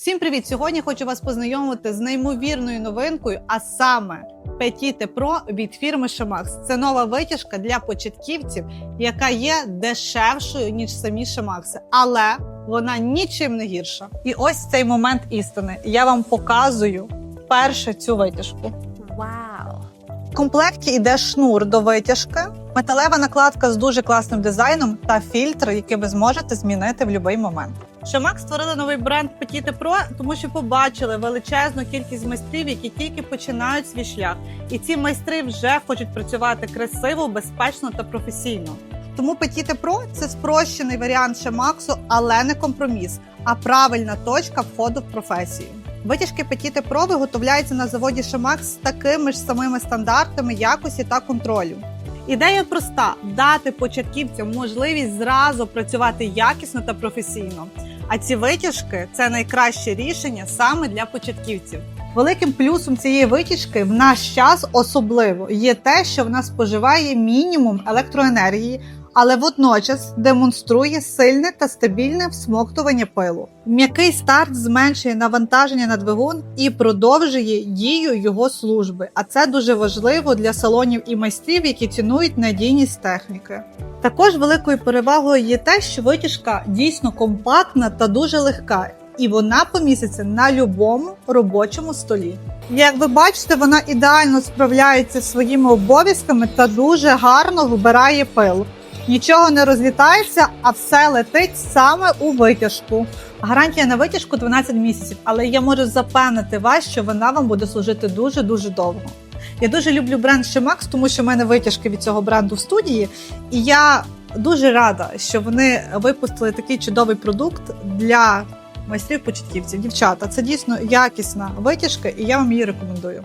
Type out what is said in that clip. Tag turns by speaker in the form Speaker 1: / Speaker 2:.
Speaker 1: Всім привіт! Сьогодні хочу вас познайомити з неймовірною новинкою, а саме Petite Pro від фірми Shemax. Це нова витяжка для початківців, яка є дешевшою ніж самі Shemax, але вона нічим не гірша. І ось цей момент істини. Я вам показую вперше цю витяжку.
Speaker 2: Вау!
Speaker 1: В комплекті йде шнур до витяжки, металева накладка з дуже класним дизайном та фільтр, який ви зможете змінити в будь-який момент. Shemax створили новий бренд Petite Pro, тому що побачили величезну кількість майстрів, які тільки починають свій шлях. І ці майстри вже хочуть працювати красиво, безпечно та професійно. Тому Petite Pro – це спрощений варіант Shemax, але не компроміс, а правильна точка входу в професію. Витяжки Petite Pro виготовляються на заводі Shemax з такими ж самими стандартами якості та контролю. Ідея проста: дати початківцям можливість зразу працювати якісно та професійно. А ці витяжки це найкраще рішення саме для початківців. Великим плюсом цієї витяжки в наш час особливо є те, що вона споживає мінімум електроенергії, але водночас демонструє сильне та стабільне всмоктування пилу. М'який старт зменшує навантаження на двигун і продовжує дію його служби. А це дуже важливо для салонів і майстрів, які цінують надійність техніки. Також великою перевагою є те, що витяжка дійсно компактна та дуже легка, і вона поміститься на будь-якому робочому столі. Як ви бачите, вона ідеально справляється своїми обов'язками та дуже гарно вибирає пил. Нічого не розлітається, а все летить саме у витяжку. Гарантія на витяжку 12 місяців, але я можу запевнити вас, що вона вам буде служити дуже дуже довго. Я дуже люблю бренд Shemax, тому що в мене витяжки від цього бренду в студії, і я дуже рада, що вони випустили такий чудовий продукт для майстрів початківців. Дівчата, це дійсно якісна витяжка, і я вам її рекомендую.